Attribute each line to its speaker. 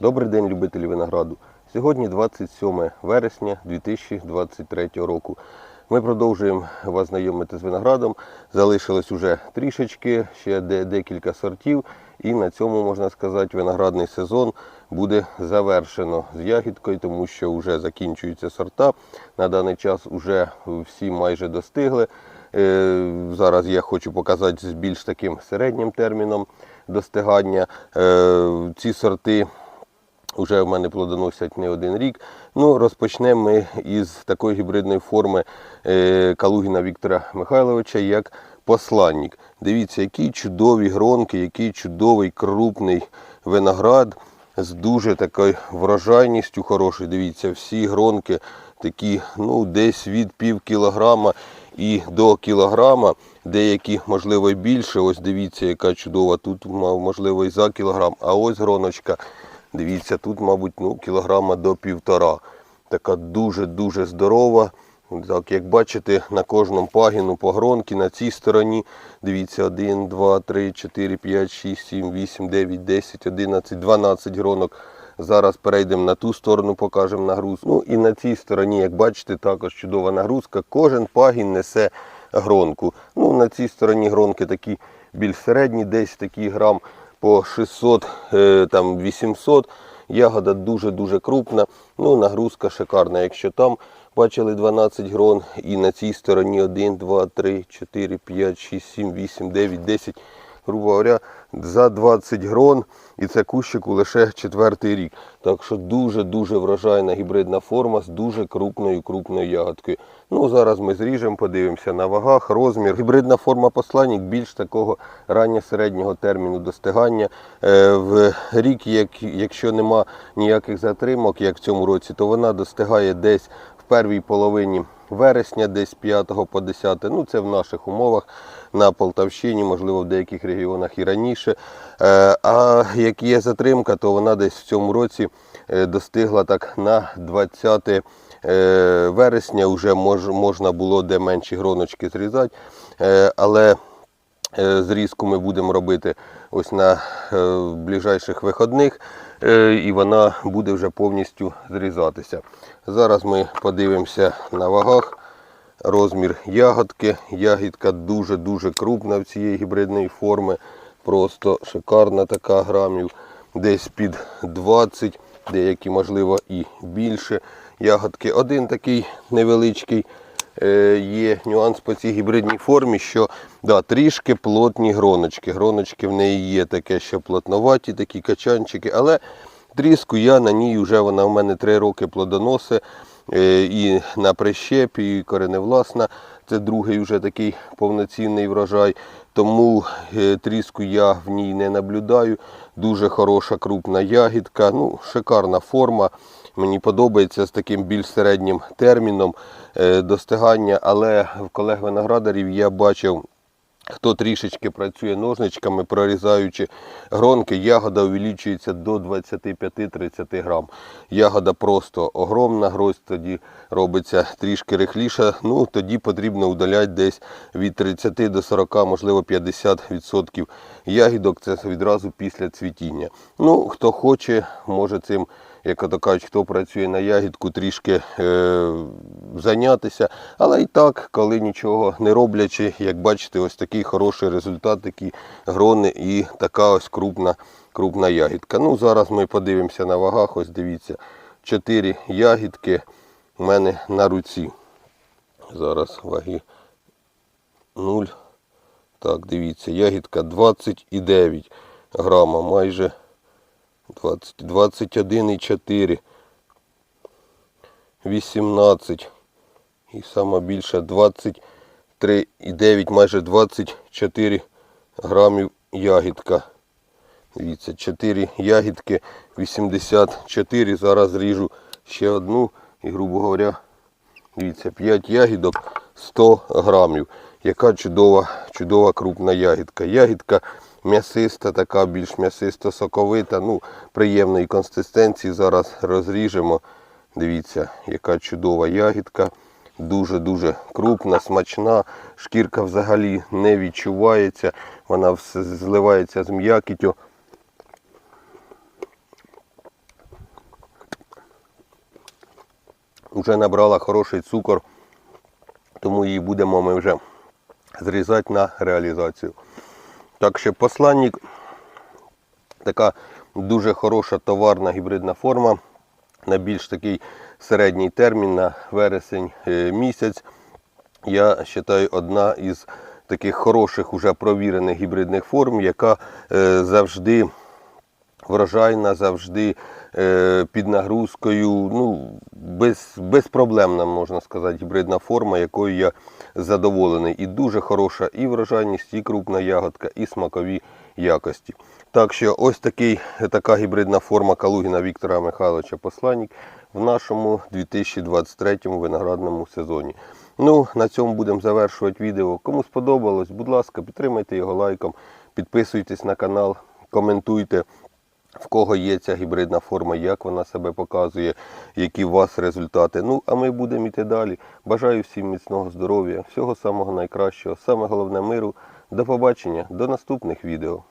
Speaker 1: Добрий день, любителі винограду. Сьогодні 27 вересня 2023 року. Ми продовжуємо вас знайомити з виноградом. Залишилось уже трішечки, ще декілька сортів. І на цьому, можна сказати, виноградний сезон буде завершено з ягідкою, тому що вже закінчуються сорта. На даний час вже всі майже достигли. Е, Зараз я хочу показати з більш таким середнім терміном достигання. Е, Ці сорти вже в мене плодоносять не один рік. Ну, розпочнемо ми із такої гібридної форми е, Калугіна Віктора Михайловича як посланник. Дивіться, які чудові гронки, який чудовий крупний виноград з дуже такою врожайністю хорошою. Дивіться, всі гронки такі, ну, десь від пів кілограма і до кілограма, деякі, можливо, більше. Ось дивіться, яка чудова. Тут можливо, і за кілограм. А ось гроночка. Дивіться, тут, мабуть, ну, кілограма до півтора. Така дуже-дуже здорова. Так, як бачите, на кожному пагіну погронки на цій стороні. Дивіться, 1, 2, 3, 4, 5, 6, 7, 8, 9, 10, 11, 12 гронок. Зараз перейдемо на ту сторону, покажемо нагрузку. Ну і на цій стороні, як бачите, також чудова нагрузка. Кожен пагін несе гронку. Ну, на цій стороні гронки такі більш середні, десь такі грам по 600, е, там 800. Ягода дуже-дуже крупна. Ну, нагрузка шикарна. Якщо там бачили 12 грон, і на цій стороні 1, 2, 3, 4, 5, 6, 7, 8, 9, 10, грубо говоря, за 20 грон. І це кущику лише четвертий рік. Так що дуже-дуже врожайна гібридна форма з дуже крупною крупною ягодкою. Ну, зараз ми зріжемо, подивимося на вагах, розмір. Гібридна форма посланник більш такого ранньо-середнього терміну достигання. Е, в рік, якщо нема ніяких затримок, як в цьому році, то вона достигає десь в первій половині вересня, десь 5 по 10. Ну, це в наших умовах на Полтавщині, можливо, в деяких регіонах і раніше. Е, А як є затримка, то вона десь в цьому році е, достигла так на 20 е, вересня. Вже мож, можна було де менші гроночки зрізати. Але Зрізку ми будемо робити ось на е, ближайших виходних, е, і вона буде вже повністю зрізатися. Зараз ми подивимося на вагах. Розмір ягодки. Ягідка дуже-дуже крупна в цієї гібридної форми. Просто шикарна така грамів. Десь під 20, деякі, можливо, і більше. Ягодки. Один такий невеличкий е, є нюанс по цій гібридній формі, що да, трішки плотні гроночки. Гроночки в неї є таке, що плотноваті, такі качанчики, але тріску я на ній вже вона в мене 3 роки плодоноси. Е, І на прищепі, і кореневласна. Це другий вже такий повноцінний врожай. Тому е, тріску я в ній не наблюдаю. Дуже хороша крупна ягідка, ну, шикарна форма. Мені подобається з таким більш середнім терміном е, достигання, але в колег виноградарів я бачив. Хто трішечки працює ножничками, прорізаючи гронки, ягода увеличується до 25-30 грам. Ягода просто огромна, гроздь тоді робиться трішки рихліша. Ну, тоді потрібно удаляти десь від 30 до 40, можливо 50% ягідок. Це відразу після цвітіння. Ну, хто хоче, може цим як ото кажуть, хто працює на ягідку, трішки е, зайнятися. Але і так, коли нічого не роблячи, як бачите, ось такий хороший результат, такі грони і така ось крупна, крупна ягідка. Ну, зараз ми подивимося на вагах. Ось дивіться, 4 ягідки в мене на руці. Зараз ваги 0. Так, дивіться, ягідка 29 грама, майже 20, 21,4, 18 і сама більша 23,9, майже 24 грамів ягідка. Дивіться, 4 ягідки, 84. Зараз ріжу ще одну і, грубо говоря, дивіться, 5 ягідок 100 грамів. Яка чудова, чудова крупна ягідка. Ягідка м'ясиста, така більш м'ясисто-соковита. ну Приємної консистенції. Зараз розріжемо. Дивіться, яка чудова ягідка. Дуже-дуже крупна, смачна. Шкірка взагалі не відчувається. Вона все зливається з м'якітю. Вже набрала хороший цукор, тому її будемо ми вже зрізати на реалізацію. Так що посланник така дуже хороша товарна гібридна форма на більш такий середній термін на вересень е, місяць. Я вважаю, одна із таких хороших, уже провірених гібридних форм, яка е, завжди врожайна, завжди під нагрузкою. Ну, без, безпроблемна, можна сказати, гібридна форма, якою я задоволений. І дуже хороша і врожайність, і крупна ягодка, і смакові якості. Так що ось такий, така гібридна форма Калугіна Віктора Михайловича Посланник в нашому 2023 виноградному сезоні. Ну, на цьому будемо завершувати відео. Кому сподобалось, будь ласка, підтримайте його лайком, підписуйтесь на канал, коментуйте. В кого є ця гібридна форма, як вона себе показує, які у вас результати. Ну, а ми будемо йти далі. Бажаю всім міцного здоров'я, всього самого найкращого, саме головне миру. До побачення, до наступних відео.